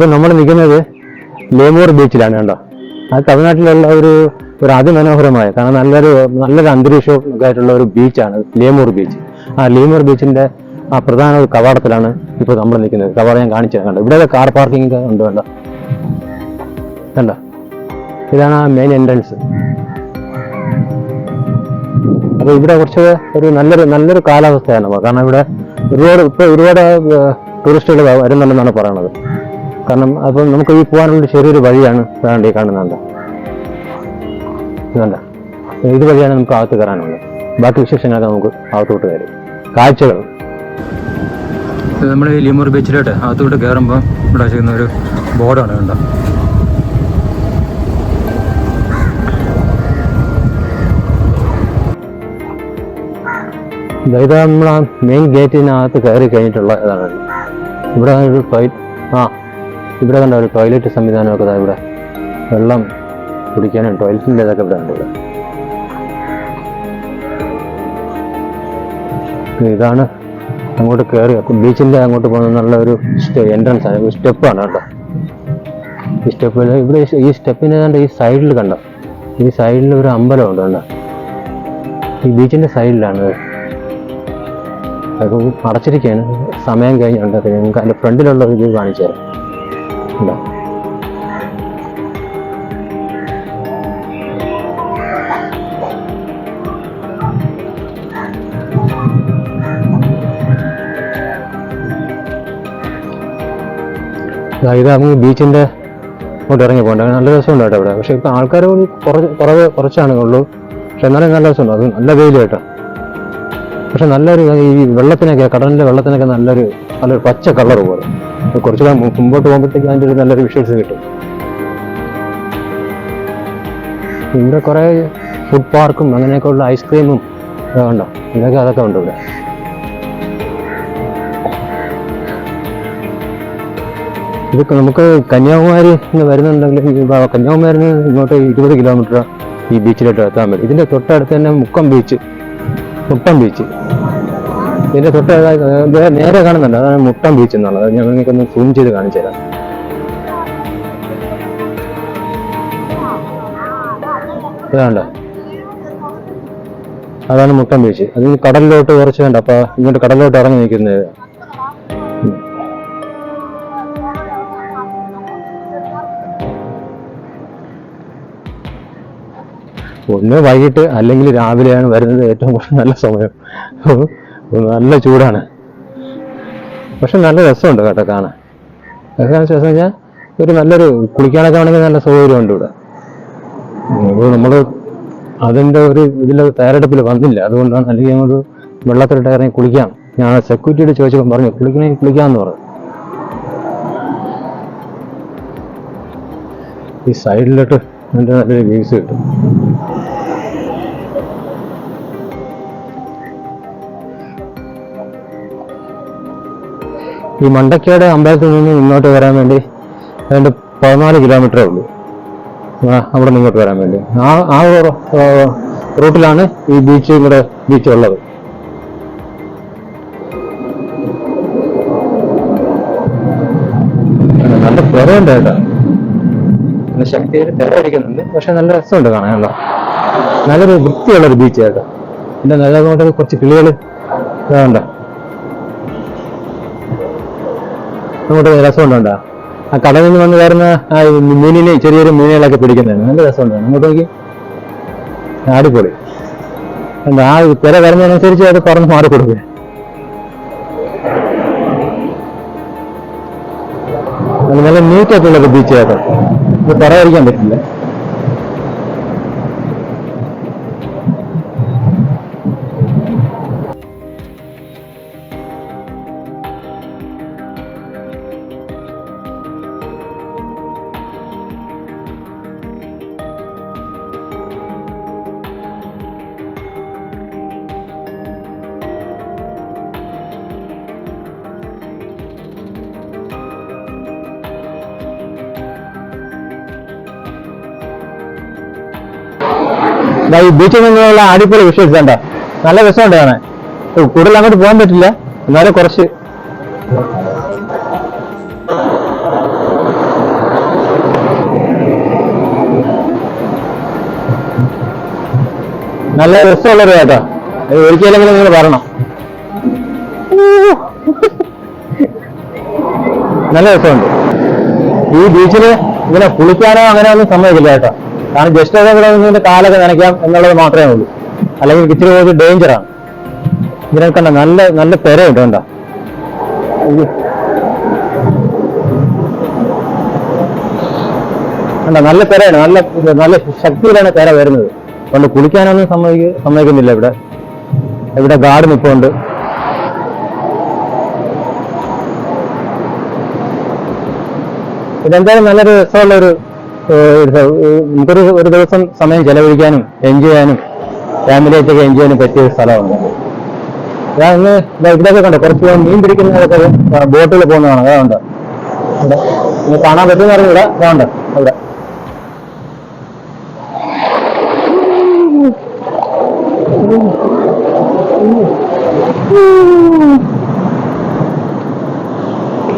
ഇപ്പൊ നമ്മൾ നിൽക്കുന്നത് ലേമൂർ ബീച്ചിലാണ് കണ്ടോ? അത് തമിഴ്നാട്ടിലുള്ള ഒരു ഒരു അതിമനോഹരമായ കാരണം നല്ലൊരു നല്ലൊരു അന്തരീക്ഷവും ഒക്കെ ആയിട്ടുള്ള ഒരു ബീച്ചാണ് ലേമൂർ ബീച്ച്. ആ ലേമൂർ ബീച്ചിന്റെ ആ പ്രധാന ഒരു കവാടത്തിലാണ് ഇപ്പോൾ നമ്മൾ നിൽക്കുന്നത് കവാടം ഞാൻ കാണിച്ചു കണ്ടോ? ഇവിടെ കാർ പാർക്കിംഗ് ഉണ്ട് വേണ്ട കണ്ടോ? ഇതാണ് ആ മെയിൻ എൻട്രൻസ് അപ്പൊ ഇവിടെ കുറച്ച് ഒരു നല്ലൊരു നല്ലൊരു കാലാവസ്ഥയാണ്. കാരണം ഇവിടെ ഒരുപാട് ഇപ്പൊ ഒരുപാട് ടൂറിസ്റ്റുകൾ വരുന്നുണ്ടെന്നാണ് പറയണത്. കാരണം അപ്പം നമുക്ക് ഈ പോകാനുള്ള ചെറിയൊരു വഴിയാണ് വേണ്ട ഈ കാണുന്നത് ഇതുണ്ട്? ഇത് വഴിയാണ് നമുക്ക് അകത്ത് കയറാനുള്ളത്. ബാക്കി വിശേഷങ്ങളൊക്കെ നമുക്ക് അകത്തോട്ട് കയറി. കാഴ്ചകൾ. നമ്മൾ ഈ ലിമൂർ ബീച്ചിലോട്ട് അകത്തോട്ട് കയറുമ്പോൾ ഇവിടെ ചെയ്യുന്ന ഒരു ബോർഡാണ് കണ്ടോ? ഇതാ നമ്മൾ ആ മെയിൻ ഗേറ്റിനകത്ത് കയറി കഴിഞ്ഞിട്ടുള്ള ഇതാണ്. ഇവിടെ ഒരു ടോയ്ലറ്റ് ആ ഇവിടെ കണ്ട ഒരു ടോയ്ലറ്റ് സംവിധാനമൊക്കെ ദാ ഇവിടെ വെള്ളം കുടിക്കാനും ടോയ്ലറ്റിന്റെ ഇതൊക്കെ ഇവിടെ ഉണ്ട് ഇവിടെ. ഇതാണ് അങ്ങോട്ട് കയറി ബീച്ചിന്റെ അങ്ങോട്ട് പോകുന്ന നല്ല ഒരു എൻട്രൻസ് ആണ്. സ്റ്റെപ്പാണ് കേട്ടോ. ഈ സ്റ്റെപ്പ് ഇവിടെ ഈ സ്റ്റെപ്പിനെ കണ്ട ഈ സൈഡിൽ കണ്ടോ? ഈ സൈഡിൽ ഒരു അമ്പലം ഉണ്ട് കണ്ടോ? ഈ ബീച്ചിന്റെ സൈഡിലാണ് ഇത്. അത് അടച്ചിരിക്കുകയാണ് സമയം കഴിഞ്ഞുണ്ട് നിങ്ങൾക്ക് അതിന്റെ ഫ്രണ്ടിലുള്ള ഒരു ഇത് കാണിച്ചു തരാം. ഇത് നമുക്ക് ബീച്ചിന്റെ ഇങ്ങോട്ട് ഇറങ്ങി പോകണ്ട. നല്ല രസമുണ്ട് കേട്ടോ ഇവിടെ. പക്ഷേ ഇപ്പൊ ആൾക്കാർ കുറച്ച് കുറവ് കുറച്ചാണ് ഉള്ളൂ. പക്ഷെ എന്നാലും നല്ല രസമുണ്ട്. അത് നല്ല വെയിൽ കേട്ടോ. പക്ഷെ നല്ലൊരു ഈ വെള്ളത്തിനൊക്കെ കടലിന്റെ വെള്ളത്തിനൊക്കെ നല്ലൊരു നല്ലൊരു പച്ച കളർ പോലെ. അത് കുറച്ച് കൂടെ മുമ്പോട്ട് പോകുമ്പോഴത്തേക്ക് അതിന്റെ ഒരു നല്ലൊരു വിഷ്വൽസ് കിട്ടും. ഇവിടെ കുറേ ഫുഡ് പാർക്കും അങ്ങനെയൊക്കെ ഉള്ള ഐസ്ക്രീമും ഉണ്ടോ? ഇതൊക്കെ അതൊക്കെ ഉണ്ട് ഇവിടെ? ഇതൊക്കെ നമുക്ക് കന്യാകുമാരി വരുന്നുണ്ടെങ്കിൽ കന്യാകുമാരിയിൽ ഇങ്ങോട്ട് ഇരുപത് കിലോമീറ്റർ ഈ ബീച്ചിലോട്ട് എത്താൻ പറ്റും. ഇതിന്റെ തൊട്ടടുത്ത് തന്നെ മുക്കം ബീച്ച് മുട്ടം ബീച്ച് ഇതിന്റെ തൊട്ട് നേരെ കാണുന്നുണ്ട്. അതാണ് മുട്ടം ബീച്ച് എന്നുള്ളത്. ഞാൻ നിങ്ങൾക്കൊന്ന് സൂം ചെയ്ത് കാണിച്ചു തരാം. ഇതാണ്ട്? അതാണ് മുട്ടം ബീച്ച് അത് കടലിലോട്ട് കുറച്ച് കണ്ട? അപ്പൊ ഇങ്ങോട്ട് കടലിലോട്ട് ഇറങ്ങി നിൽക്കുന്നത്. ഒന്ന് വൈകിട്ട് അല്ലെങ്കിൽ രാവിലെയാണ് വരുന്നത് ഏറ്റവും നല്ല സമയം. നല്ല ചൂടാണ്. പക്ഷെ നല്ല രസമുണ്ട് കേട്ടോ കാണാൻ. രസം രസം വെച്ചാൽ ഒരു നല്ലൊരു കുളിക്കാനൊക്കെ ആണെങ്കിൽ നല്ല സൗകര്യമുണ്ട് ഇവിടെ. നമ്മൾ അതിന്റെ ഒരു ഇതിൽ തയ്യാറെടുപ്പിൽ വന്നില്ല. അതുകൊണ്ടാണ് അല്ലെങ്കിൽ ഞങ്ങൾ വെള്ളത്തിലിട്ട് ഇറങ്ങി കുളിക്കാം. ഞാൻ സെക്യൂരിറ്റിയോട് ചോദിച്ചപ്പോൾ പറഞ്ഞു കുളിക്കണമെങ്കിൽ കുളിക്കാമെന്ന് പറഞ്ഞു. ഈ സൈഡിലോട്ട് എന്റെ നല്ലൊരു വ്യൂസ് കിട്ടും. ഈ മണ്ടക്കാട് അമ്പലത്തിൽ നിന്ന് ഇങ്ങോട്ട് വരാൻ വേണ്ടി ഏതാണ്ട് പതിനാല് കിലോമീറ്ററേ ഉള്ളൂ. അവിടെ നിന്ന് ഇങ്ങോട്ട് വരാൻ വേണ്ടി. ആ ആ റൂട്ടിലാണ് ഈ ബീച്ച് ഇവിടെ ബീച്ച് ഉള്ളത്. നല്ല തിരയുണ്ട് കേട്ടോ. നല്ല ശക്തിയിൽ തിരയടിക്കുന്നുണ്ട് പക്ഷെ നല്ല രസമുണ്ട് കാണാനുള്ള നല്ലൊരു വൃത്തിയുള്ളൊരു ബീച്ച് കേട്ടോ. പിന്നെ നല്ല കുറച്ച് കിളികൾ ഇതുണ്ടോ അങ്ങോട്ട് രസമുണ്ടോ? ആ കടലിൽ നിന്ന് വന്ന് കയറുന്ന ആ മീനിനെ ചെറിയൊരു മീനുകളൊക്കെ പിടിക്കുന്നതാണ്. നല്ല രസമുണ്ടാണ് അങ്ങോട്ട് നോക്കി. അടിപൊളി. എന്താ ആ തിര വരുന്നതിനനുസരിച്ച് അത് പറന്ന് മാറി കൊടുക്കുക നല്ല നീറ്റായിട്ടുള്ള ബീച്ച് കേട്ടോ ഇത് പറയാതിരിക്കാൻ പറ്റില്ല. ഈ ബീച്ചിൽ നിന്നുള്ള അടിപൊളി വിഷ്വൽസ് കണ്ട? നല്ല രസമുണ്ട് കാണാൻ. കൂടുതൽ അങ്ങോട്ട് പോകാൻ പറ്റില്ല. എന്നാലും കുറച്ച്. നല്ല രസമുള്ള ഒരു കേട്ടോ ഒരിക്കലെങ്കിലും നിങ്ങൾ പറയണം നല്ല രസമുണ്ട്. ഈ ബീച്ചിൽ ഇങ്ങനെ കുളിക്കാനോ അങ്ങനെ ഒന്നും സമ്മതിക്കില്ല കേട്ടോ കാരണം ജസ്റ്റ് ഒക്കെ കാലൊക്കെ നനയ്ക്കാം എന്നുള്ളത് മാത്രമേ ഉള്ളൂ. അല്ലെങ്കിൽ ഇച്ചിരി കുറച്ച് ഡേഞ്ചറാണ് ഇതിനെ കണ്ട നല്ല നല്ല പെരയുണ്ട് വേണ്ട കണ്ടോ നല്ല പെരയാണ് നല്ല നല്ല ശക്തിയിലാണ് പെര വരുന്നത്. അതുകൊണ്ട് കുളിക്കാനൊന്നും സമ്മതിക്ക സമ്മതിക്കുന്നില്ല ഇവിടെ. ഇവിടെ ഗാർഡ് നിൽപ്പുണ്ട് ഇതെന്തായാലും നല്ലൊരു രസമുള്ള ഒരു ഏഹ്, ഒരു സ- ഏഹ്, നമുക്കൊരു ഒരു ദിവസം സമയം ചെലവഴിക്കാനും എൻജോയ് ചെയ്യാനും ഫാമിലിയായിട്ടൊക്കെ എൻജോയ് ചെയ്യാനും പറ്റിയ ഒരു സ്ഥലമാണ്. ഞാൻ ഇന്ന് ഇതിലൊക്കെ കണ്ടോ. കുറച്ച് മീൻ പിടിക്കുന്നതൊക്കെ ബോട്ടിൽ പോകുന്നതാണ്. അതുകൊണ്ട് കാണാൻ പറ്റുന്ന അറിയില്ല അതുകൊണ്ട് അവിടെ.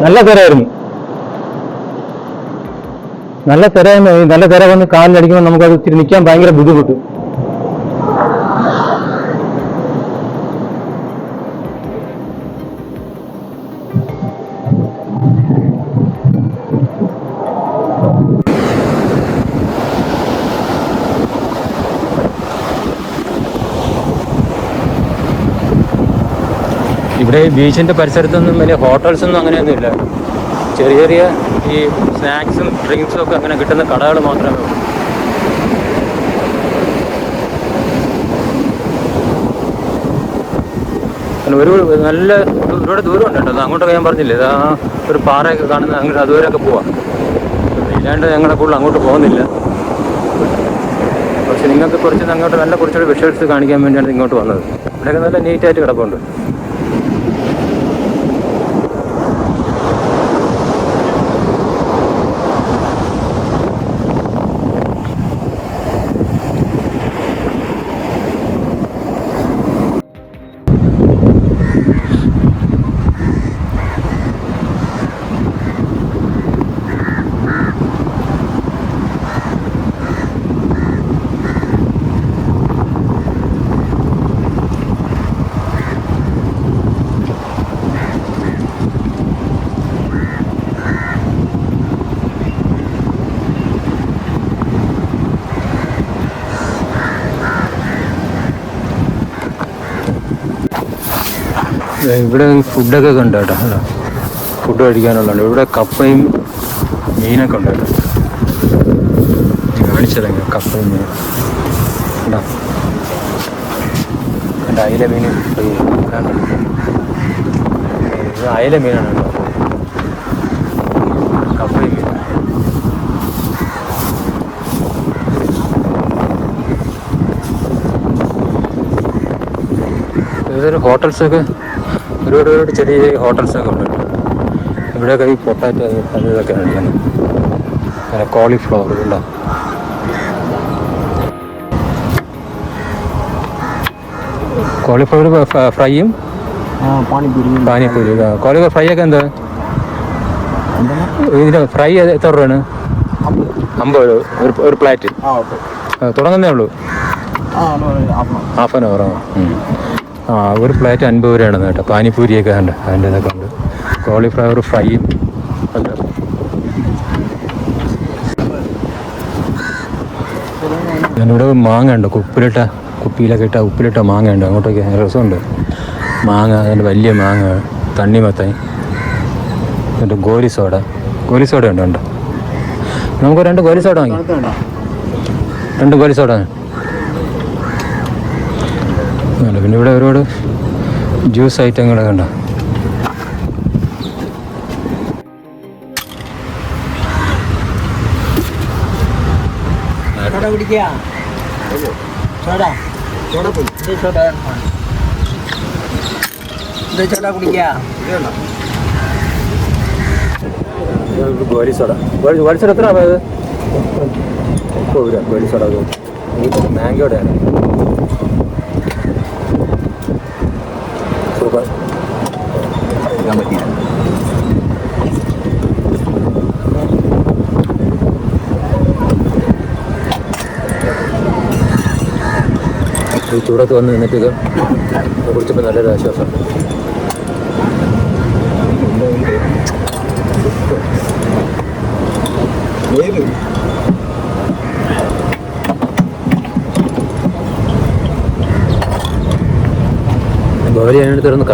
നല്ല തിരയായിരുന്നു. നല്ല തിര നല്ല തിര വന്ന് കാലിലടിക്കുമ്പോൾ നമുക്കത് ഇത്തിരി നിൽക്കാൻ ഭയങ്കര ബുദ്ധിമുട്ട്. ഇവിടെ ബീച്ചിന്റെ പരിസരത്തൊന്നും വലിയ ഹോട്ടൽസ് ഒന്നും അങ്ങനെയൊന്നും ഇല്ല ചെറിയ ചെറിയ ഈ സ്നാക്സും ഡ്രിങ്ക്സും ഒക്കെ അങ്ങനെ കിട്ടുന്ന കടകൾ മാത്രമേ ഉള്ളൂ. ഒരു നല്ല ഒരുപാട് ദൂരം ഉണ്ട് കേട്ടോ. അങ്ങോട്ട് അങ്ങോട്ടൊക്കെ ഞാൻ പറഞ്ഞില്ലേ ഇതാ ഒരു പാറയൊക്കെ കാണുന്ന അങ്ങോട്ട് അതുവരെയൊക്കെ പോവാം. ഇല്ലാണ്ട് ഞങ്ങളെ കൂടുതൽ അങ്ങോട്ട് പോകുന്നില്ല. പക്ഷെ നിങ്ങൾക്ക് കുറച്ച് അങ്ങോട്ട് നല്ല കുറച്ചുകൂടി വിഷ്വൽസ് കാണിക്കാൻ വേണ്ടിയാണ് ഇങ്ങോട്ട് വന്നത്. ഇവിടെയൊക്കെ നല്ല നീറ്റായിട്ട് കിടപ്പുണ്ട്. ഇവിടെ ഫുഡൊക്കെ കണ്ടു കേട്ടോ. ഫുഡ് കഴിക്കാനുള്ളതാണ്. ഇവിടെ കപ്പയും മീനൊക്കെ ഉണ്ട് കേട്ടോ കാണിച്ചതെങ്ങനെ കപ്പയും മീൻ കണ്ടോ? കണ്ടോ? അയില മീൻ ഇത് അയില മീനാണ് കേട്ടോ. കപ്പയും മീനും. ഇതൊരു ഹോട്ടൽസൊക്കെ ഒരുപാട് ചെറിയ ചെറിയ ഹോട്ടൽസൊക്കെ ഉണ്ട്. ഇവിടെയൊക്കെ ഈ പൊട്ടാറ്റോ അത് ഇതൊക്കെ പിന്നെ കോളിഫ്ലവർ ഉണ്ടോ? കോളിഫ്ലവർ ഫ്രൈയും പാനിപ്പൂരി പാനിപ്പൂരി കോളിഫ്ലവർ ഫ്രൈ ഒക്കെ എന്താ? ഇതിന് ഫ്രൈ എത്ര രൂപയാണ്? അമ്പത്. രൂപ. ഒരു ഒരു പ്ലേറ്റ് തുടങ്ങുന്നേ ഉള്ളൂ. ഹാഫ് ആൻ അവറോ ആ ഒരു പ്ലേറ്റ് അൻപത് രൂപയാണ് കേട്ടോ. പാനിപ്പൂരിയൊക്കെ ഉണ്ട് അതിന്റെ ഇതൊക്കെ ഉണ്ട് കോളിഫ്ലവർ ഫ്രൈ ഉണ്ട്. ഞാനിവിടെ മാങ്ങ ഉണ്ട്. ഉപ്പിലിട്ട കുപ്പിയിലൊക്കെ ഇട്ട ഉപ്പിലിട്ട മാങ്ങ ഉണ്ട്. അങ്ങോട്ടൊക്കെ രസമുണ്ട്. മാങ്ങ അതിന്റെ വലിയ മാങ്ങ തണ്ണിമത്തൻ എന്നിട്ട് ഗോലി സോഡ. ഗോലി സോഡ ഉണ്ട് ഉണ്ട്. നമുക്ക് രണ്ട് ഗോലി സോഡ വാങ്ങി രണ്ട് ഗോലി സോഡ അല്ല പിന്നെ ഇവിടെ ഒരുപാട് ജ്യൂസ് ഐറ്റങ്ങളൊക്കെ ഉണ്ടോ സോഡ കുടിക്കുക ഗോലി സോഡ. ഗോലി സോഡ എത്ര ഗോലി സോഡ മാംഗോടെയാണ് എടുക്കാൻ പറ്റിയില്ല. ഈ ചൂടൊക്കെ വന്ന് നിന്നിട്ട് ഇത് കുടിച്ചപ്പോൾ നല്ലൊരു ആശ്വാസം. ഗൗരി ഗോലി കറങ്ങണേ കിടന്ന്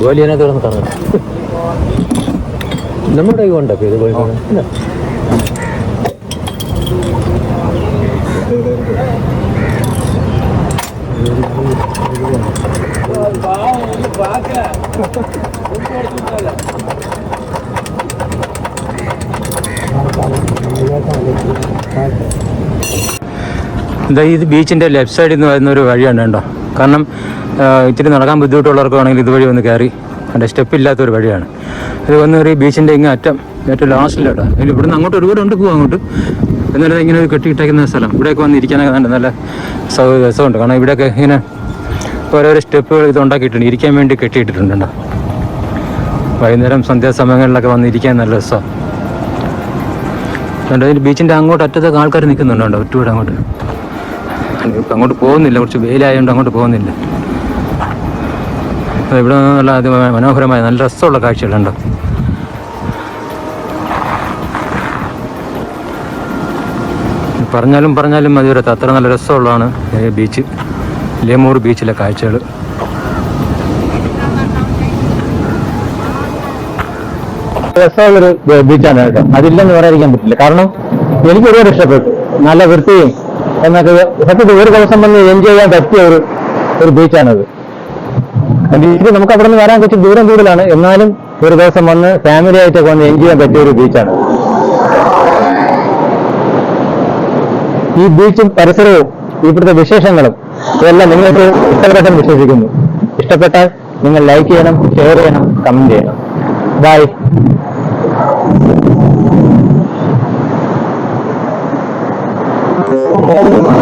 ഗോലി അതിനകത്ത് കിടന്ന് നമ്മുടെ കൈ കൊണ്ടൊക്കെ ഇത് ഇതാ ഇത് ബീച്ചിന്റെ ലെഫ്റ്റ് സൈഡിൽ നിന്ന് വരുന്ന ഒരു വഴിയാണ് കേട്ടോ കാരണം ഇച്ചിരി നടക്കാൻ ബുദ്ധിമുട്ടുള്ളവർക്കാണെങ്കിൽ ഇതുവഴി വന്ന് കയറി. അതിന്റെ സ്റ്റെപ്പ് ഇല്ലാത്ത ഒരു വഴിയാണ്. ഇത് വന്ന് ഒരു ബീച്ചിന്റെ ഇങ്ങ് അറ്റം ഏറ്റവും ലാസ്റ്റിലാട്ടോ അതിൽ ഇവിടുന്ന് അങ്ങോട്ട് ഒരുപാട് ഉണ്ട് പോകും അങ്ങോട്ട്. എന്നാലും ഇങ്ങനെ ഒരു കെട്ടിയിട്ടേക്കുന്ന സ്ഥലം. ഇവിടെയൊക്കെ വന്ന് ഇരിക്കാനൊക്കെ നല്ല നല്ല രസമുണ്ട്. കാരണം ഇവിടെയൊക്കെ ഇങ്ങനെ ഓരോരോ സ്റ്റെപ്പുകൾ ഇത് ഉണ്ടാക്കിയിട്ടുണ്ട്. ഇരിക്കാൻ വേണ്ടി കെട്ടിയിട്ടിട്ടുണ്ട് കേട്ടോ. വൈകുന്നേരം സന്ധ്യാസമയങ്ങളിലൊക്കെ വന്ന് ഇരിക്കാൻ നല്ല രസമാണ് അതുകൊണ്ട് അതിന് ബീച്ചിന്റെ അങ്ങോട്ട് അറ്റത്തൊക്കെ ആൾക്കാർ നിൽക്കുന്നുണ്ടോ ഒറ്റൂടെ അങ്ങോട്ട്. ഇപ്പം അങ്ങോട്ട് പോകുന്നില്ല. കുറച്ച് വെയിലായതുകൊണ്ട് അങ്ങോട്ട് പോകുന്നില്ല. ഇവിടെ നല്ല അത് മനോഹരമായ നല്ല രസമുള്ള കാഴ്ചകളുണ്ട്. പറഞ്ഞാലും പറഞ്ഞാലും മതി വരത്ത അത്ര നല്ല രസമുള്ളതാണ് ബീച്ച്. ലേമൂർ ബീച്ചിലെ കാഴ്ചകൾ രസമുള്ളൊരു ബീച്ചാണ്. കേട്ടോ അതില്ലെന്ന് പറയാതിരിക്കാൻ പറ്റില്ല. കാരണം എനിക്ക് ഒരുപാട് ഇഷ്ടപ്പെട്ടു. നല്ല വൃത്തിയും എന്നൊക്കെ സത്യത്തിൽ ഒരു ദിവസം വന്ന് എൻജോയ് ചെയ്യാൻ പറ്റിയ ഒരു ഒരു ബീച്ചാണത് ബീച്ച് നമുക്ക് അവിടെ നിന്ന് വരാൻ കുറച്ച് ദൂരം കൂടുതലാണ്. എന്നാലും ഒരു ദിവസം വന്ന് ഫാമിലി ആയിട്ടൊക്കെ വന്ന് എൻജോയ് ചെയ്യാൻ പറ്റിയ ഒരു ബീച്ചാണ് ഈ ബീച്ചും പരിസരവും ഇവിടുത്തെ വിശേഷങ്ങളും ഇതെല്ലാം നിങ്ങൾക്ക് ഇഷ്ടപ്പെട്ടെന്ന് വിശ്വസിക്കുന്നു. ഇഷ്ടപ്പെട്ടാൽ നിങ്ങൾ ലൈക്ക് ചെയ്യണം ഷെയർ ചെയ്യണം കമന്റ് ചെയ്യണം. ബൈ হবে না